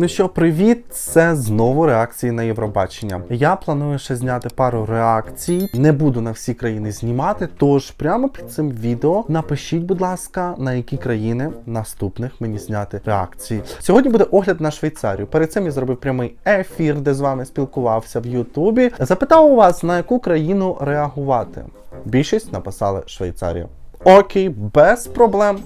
Ну що, привіт! Це знову реакції на Євробачення. Я планую ще зняти пару реакцій. Не буду на всі країни знімати. Тож прямо під цим відео напишіть, будь ласка, на які країни наступних мені зняти реакції. Сьогодні буде огляд на Швейцарію. Перед цим я зробив прямий ефір, де з вами спілкувався в Ютубі. Запитав у вас, на яку країну реагувати. Більшість написали Швейцарія. Окей, без проблем.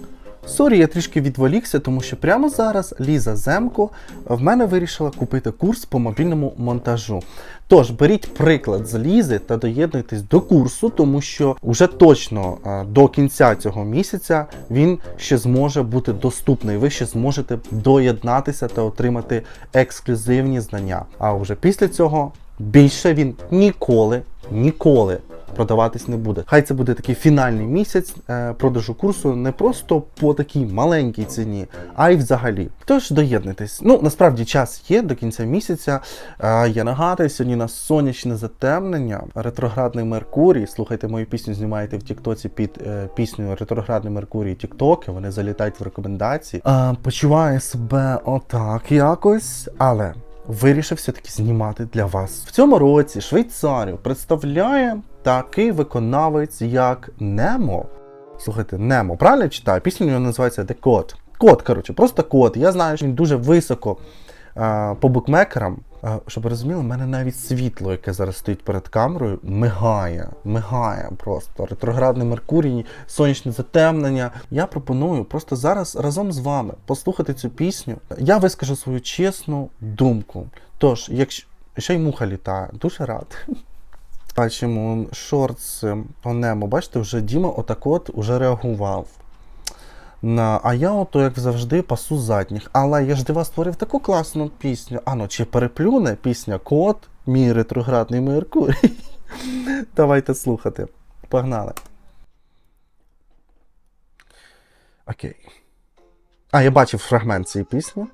Сорі, я трішки відволікся, тому що прямо зараз Ліза Земко в мене вирішила купити курс по мобільному монтажу. Тож беріть приклад з Лізи та доєднуйтесь до курсу, тому що вже точно е, до кінця цього місяця він ще зможе бути доступний. Ви ще зможете доєднатися та отримати ексклюзивні знання. А вже після цього більше він ніколи, ніколи продаватись не буде. Хай це буде такий фінальний місяць е, продажу курсу не просто по такій маленькій ціні, а й взагалі. Тож доєднуйтесь. Ну насправді час є до кінця місяця. Е, я нагадую, сьогодні у нас сонячне затемнення, ретроградний Меркурій. Слухайте мою пісню, знімаєте в Тіктоці під е, піснею Ретроградний Меркурій Тіктоки. Вони залітають в рекомендації. Почуваю себе отак якось, але. Вирішив все-таки знімати для вас. В цьому році Швейцарію представляє такий виконавець, як Немо. Слухайте, Немо, правильно читаю? Пісня у нього називається The Code. Код, коротше, просто код. Я знаю, що він дуже високо по букмекерам. Щоб ви розуміли, в мене навіть світло, яке зараз стоїть перед камерою, мигає, мигає просто. Ретроградний Меркурій, сонячне затемнення. Я пропоную просто зараз разом з вами послухати цю пісню. Я вискажу свою чесну думку. Тож, якщо ще й муха літає, дуже рад. Бачимо шортс Онемо. Бачите, вже Діма отак от уже реагував. А я ото, як завжди, пасу задніх. Але я ж для вас створив таку класну пісню. А ну, чи переплюне пісня Кот, мій ретроградний Меркурій. Давайте слухати. Погнали. Окей. А, я бачив фрагмент цієї пісні.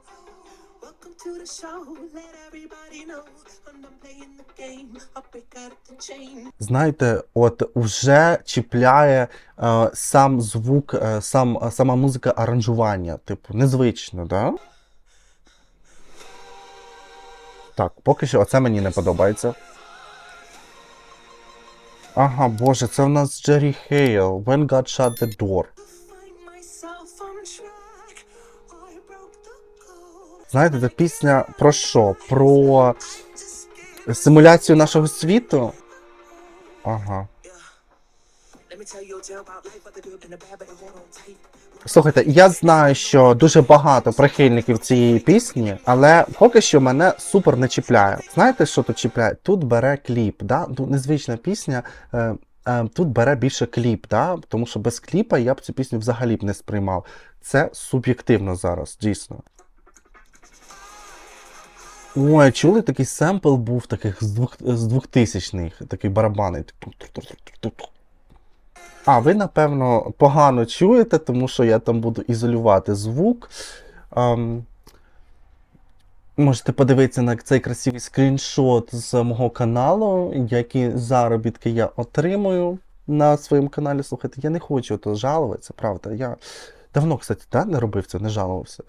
Знаєте, от уже чіпляє е, сам звук, е, сам, сама музика аранжування. Типу, незвично, да? Так, поки що оце мені не подобається. Ага, боже, це в нас Джері Хейл. When God shut the door. Знаєте, це пісня про що? Про симуляцію нашого світу? Ага. Слухайте, я знаю, що дуже багато прихильників цієї пісні, але поки що мене супер не чіпляє. Знаєте, що тут чіпляє? Тут бере кліп, да? Тут незвична пісня. Е, е, тут бере більше кліп, да? тому що без кліпа я б цю пісню взагалі б не сприймав. Це суб'єктивно зараз, дійсно. Ой, чули такий семпл був таких з двох з двохтисячних, такий барабани. А, ви, напевно, погано чуєте, тому що я там буду ізолювати звук. Ем, можете подивитися на цей красивий скріншот з мого каналу, які заробітки я отримую на своєму каналі. Слухайте, я не хочу то жалуватися, правда. Я давно, кстати, да, не робив це, не жалувався.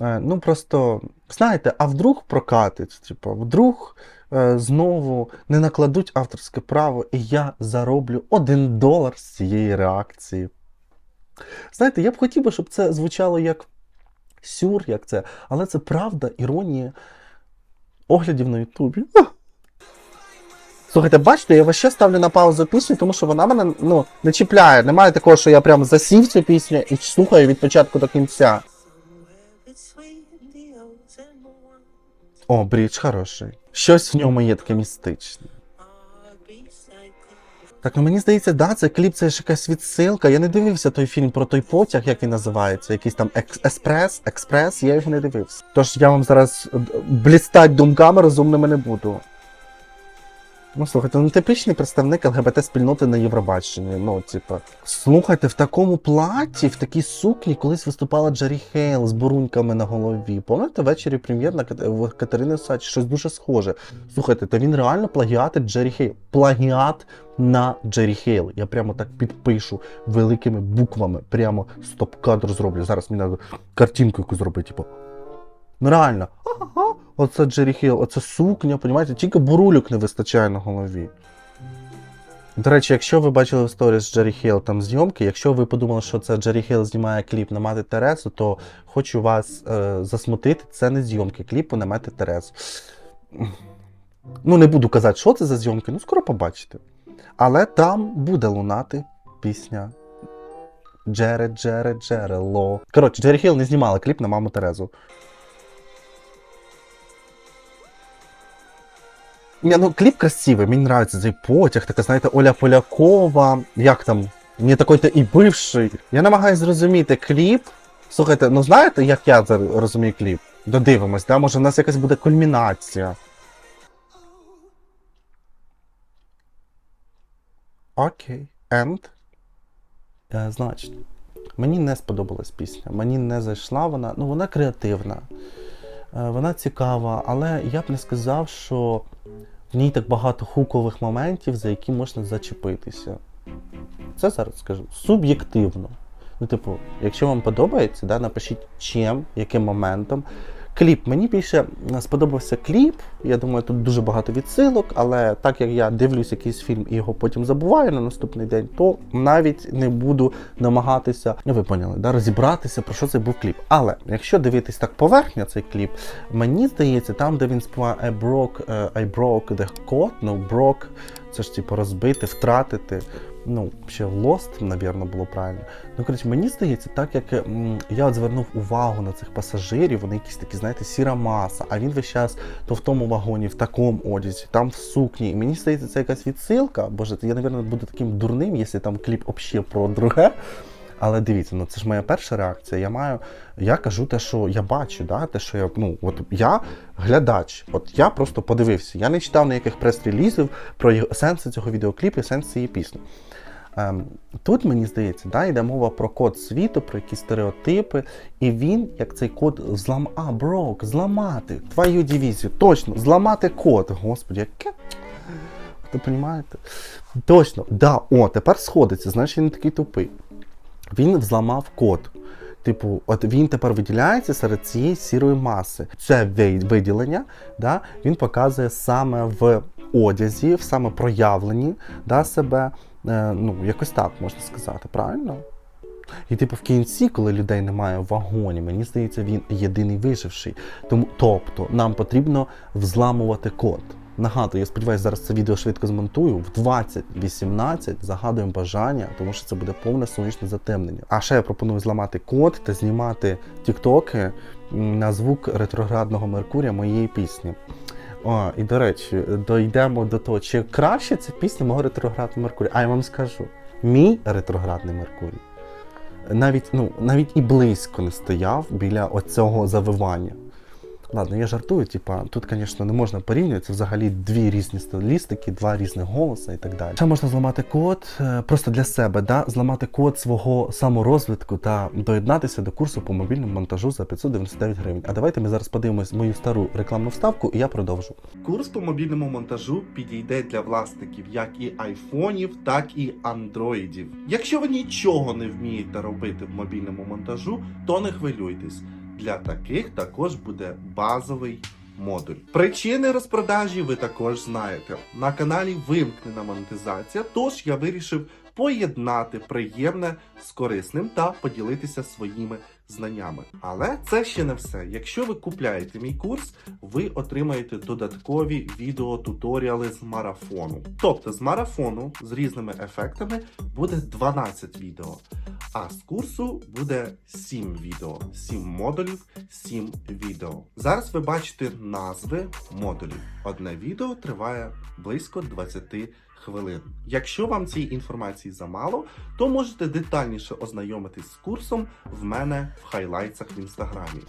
Е, ну просто, знаєте, а вдруг прокатить, типу, вдруг е, знову не накладуть авторське право, і я зароблю один долар з цієї реакції. Знаєте, я б хотів би, щоб це звучало як сюр, як це, але це правда, іронія оглядів на Ютубі. Слухайте, бачите, я ще ставлю на паузу пісню, тому що вона мене ну, не чіпляє. Немає такого, що я прям засів цю пісню і слухаю від початку до кінця. О, брідж хороший. Щось в ньому є таке містичне. Так, ну мені здається, да, це кліп, це ж якась відсилка. Я не дивився той фільм про той потяг, як він називається, якийсь там екс- еспрес, експрес, я його не дивився. Тож я вам зараз е, блістать думками розумними не буду. Ну, слухайте, ну типічний представник ЛГБТ-спільноти на Євробаченні. Ну, типа. Слухайте, в такому платі, в такій сукні колись виступала Джері Хейл з буруньками на голові. Пам'ятаєте, ввечері прем'єр на Катерини Сач, щось дуже схоже. Слухайте, то він реально плагіатить Джері Хейл. Плагіат на Джері Хейл. Я прямо так підпишу великими буквами. Прямо стоп-кадр зроблю. Зараз мені треба картинку яку зробити, типу. Ну реально, ага, оце Джері Хіл, оце сукня, понімаєте, тільки бурульок не вистачає на голові. До речі, якщо ви бачили в сторіс Джері Хіл там зйомки, якщо ви подумали, що це Джері Хіл знімає кліп на мати Тересу, то хочу вас е, засмутити, це не зйомки кліпу на мати Тересу. Ну, не буду казати, що це за зйомки, ну скоро побачите. Але там буде лунати пісня Джере, Джере, Джерело. Коротше, Джері Хіл не знімала кліп на маму Терезу. Ні, ну кліп красивий, мені нравиться цей потяг, така, знаєте, Оля Полякова, як там, не такий-то і бивший. Я намагаюся зрозуміти кліп. Слухайте, ну знаєте, як я розумію кліп? Додивимось, да? може в нас якась буде кульмінація. Окей. And? Е, значить, мені не сподобалась пісня. Мені не зайшла вона. Ну, вона креативна, вона цікава, але я б не сказав, що в ній так багато хукових моментів, за які можна зачепитися. Це зараз скажу суб'єктивно. Ну, типу, якщо вам подобається, да, напишіть чим, яким моментом. Кліп. Мені більше е, сподобався кліп. Я думаю, тут дуже багато відсилок, але так як я дивлюсь якийсь фільм і його потім забуваю на наступний день, то навіть не буду намагатися, ну ви поняли, да, розібратися, про що це був кліп. Але якщо дивитись так поверхня цей кліп, мені здається, там, де він співає I broke, е, I broke the code, ну broke, це ж типу розбити, втратити. Ну, ще Lost, напевно, було правильно. Ну, коротше, мені здається, так як я от звернув увагу на цих пасажирів, вони якісь такі, знаєте, сіра маса, а він весь час то в тому вагоні, в такому одязі, там в сукні. І мені здається, це якась відсилка. Боже, я, напевно, буду таким дурним, якщо там кліп взагалі про друге. Але дивіться, ну це ж моя перша реакція. Я маю, я кажу те, що я бачу, да, те, що я, ну, от я глядач, от я просто подивився. Я не читав ніяких прес-релізів про його сенси цього відеокліпу, сенс цієї пісні. Ем, тут мені здається, да, йде мова про код світу, про якісь стереотипи, і він, як цей код злам... А, брок, зламати твою дивізію, точно, зламати код. Господи, яке. Ви розумієте? Точно, да, о, тепер сходиться, знаєш, він не такий тупий. Він взламав код. Типу, от він тепер виділяється серед цієї сірої маси. Це виділення, да, він показує саме в одязі, в саме проявленні да, себе. Е, ну, якось так можна сказати, правильно? І типу в кінці, коли людей немає в вагоні, мені здається, він єдиний виживший. Тому, тобто, нам потрібно взламувати код. Нагадую, я сподіваюся, зараз це відео швидко змонтую. В 20.18 загадуємо бажання, тому що це буде повне сонячне затемнення. А ще я пропоную зламати код та знімати тіктоки на звук ретроградного Меркурія моєї пісні. О, і до речі, дійдемо до того, чи краще це пісня мого ретроградного Меркурія. А я вам скажу: мій ретроградний Меркурій навіть, ну, навіть і близько не стояв біля оцього завивання. Ладно, я жартую, типа, тут, звісно, не можна порівнювати, це взагалі дві різні стилістики, два різних голоси і так далі. Ще можна зламати код е, просто для себе, да? зламати код свого саморозвитку та доєднатися до курсу по мобільному монтажу за 599 гривень. А давайте ми зараз подивимось мою стару рекламну вставку, і я продовжу. Курс по мобільному монтажу підійде для власників як і айфонів, так і андроїдів. Якщо ви нічого не вмієте робити в мобільному монтажу, то не хвилюйтесь. Для таких також буде базовий модуль. Причини розпродажі ви також знаєте. На каналі вимкнена монетизація, тож я вирішив поєднати приємне з корисним та поділитися своїми знаннями. Але це ще не все. Якщо ви купляєте мій курс, ви отримаєте додаткові відеотуторіали з марафону. Тобто з марафону з різними ефектами буде 12 відео. А з курсу буде 7 відео, 7 модулів, 7 відео. Зараз ви бачите назви модулів. Одне відео триває близько 20 хвилин. Якщо вам цієї інформації замало, то можете детальніше ознайомитись з курсом в мене в хайлайтсах в інстаграмі.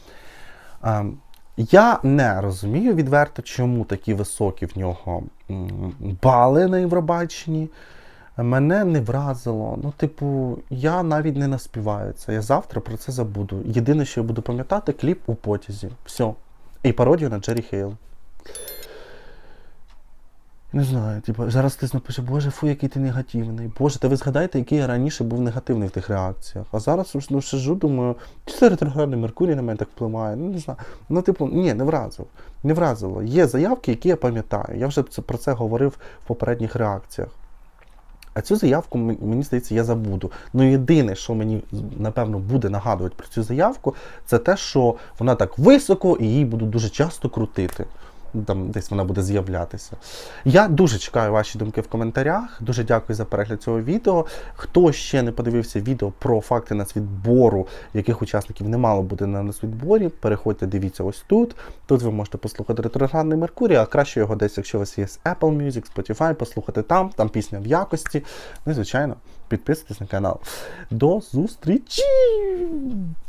Я не розумію відверто, чому такі високі в нього бали на Євробаченні. Мене не вразило. Ну, типу, я навіть не наспіваю це. Я завтра про це забуду. Єдине, що я буду пам'ятати, кліп у потязі. Все. І пародію на Джері Хейл. Не знаю, типу, зараз хтось напише, Боже, фу, який ти негативний. Боже, та ви згадайте, який я раніше був негативний в тих реакціях. А зараз ну, сижу, думаю, чи це ретроградний Меркурій на мене так впливає? Ну, не знаю. Ну, типу, ні, не вразив. Не вразило. Є заявки, які я пам'ятаю. Я вже про це говорив в попередніх реакціях. А цю заявку, мені здається, я забуду. Ну, єдине, що мені напевно буде нагадувати про цю заявку, це те, що вона так високо і її будуть дуже часто крутити. Там десь вона буде з'являтися. Я дуже чекаю ваші думки в коментарях. Дуже дякую за перегляд цього відео. Хто ще не подивився відео про факти нацвідбору, яких учасників не мало бути на нацвідборі, переходьте, дивіться ось тут. Тут ви можете послухати ретроградний Меркурій, а краще його десь, якщо у вас є Apple Music, Spotify, послухати там, там пісня в якості. Ну і звичайно, підписуйтесь на канал. До зустрічі!